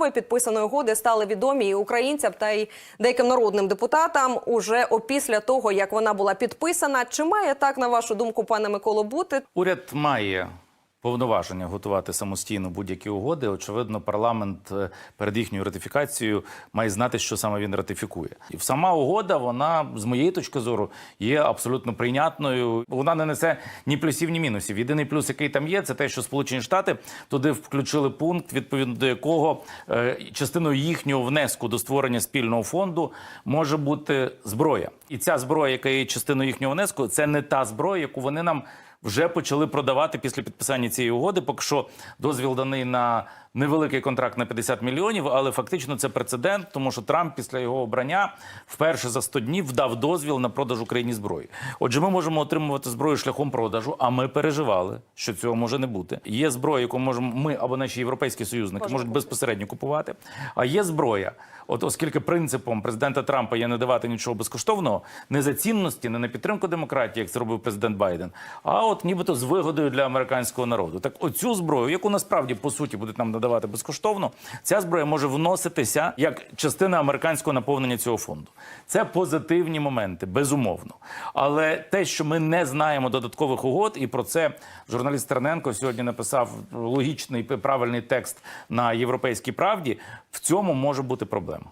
умови підписаної угоди стали відомі і українцям та й деяким народним депутатам уже опісля того, як вона була підписана. Чи має так на вашу думку, пане Миколо, бути? Уряд має повноваження готувати самостійно будь-які угоди. Очевидно, парламент е, перед їхньою ратифікацією має знати, що саме він ратифікує. І сама угода, вона з моєї точки зору є абсолютно прийнятною. Вона не несе ні плюсів, ні мінусів. Єдиний плюс, який там є, це те, що Сполучені Штати туди включили пункт, відповідно до якого е, частиною їхнього внеску до створення спільного фонду може бути зброя. І ця зброя, яка є частиною їхнього внеску, це не та зброя, яку вони нам вже почали продавати після підписання цієї угоди. Поки що дозвіл даний на невеликий контракт на 50 мільйонів, але фактично це прецедент, тому що Трамп після його обрання вперше за 100 днів дав дозвіл на продаж Україні зброї. Отже, ми можемо отримувати зброю шляхом продажу. А ми переживали, що цього може не бути. Є зброя, яку можемо ми або наші європейські союзники можуть безпосередньо купувати. А є зброя. От оскільки принципом президента Трампа є не давати нічого безкоштовного, не за цінності, не на підтримку демократії, як це робив президент Байден, а от нібито з вигодою для американського народу. Так оцю зброю, яку насправді по суті будуть нам надавати безкоштовно, ця зброя може вноситися як частина американського наповнення цього фонду. Це позитивні моменти, безумовно. Але те, що ми не знаємо додаткових угод, і про це журналіст Терненко сьогодні написав логічний правильний текст на європейській правді. В цьому може бути проблема.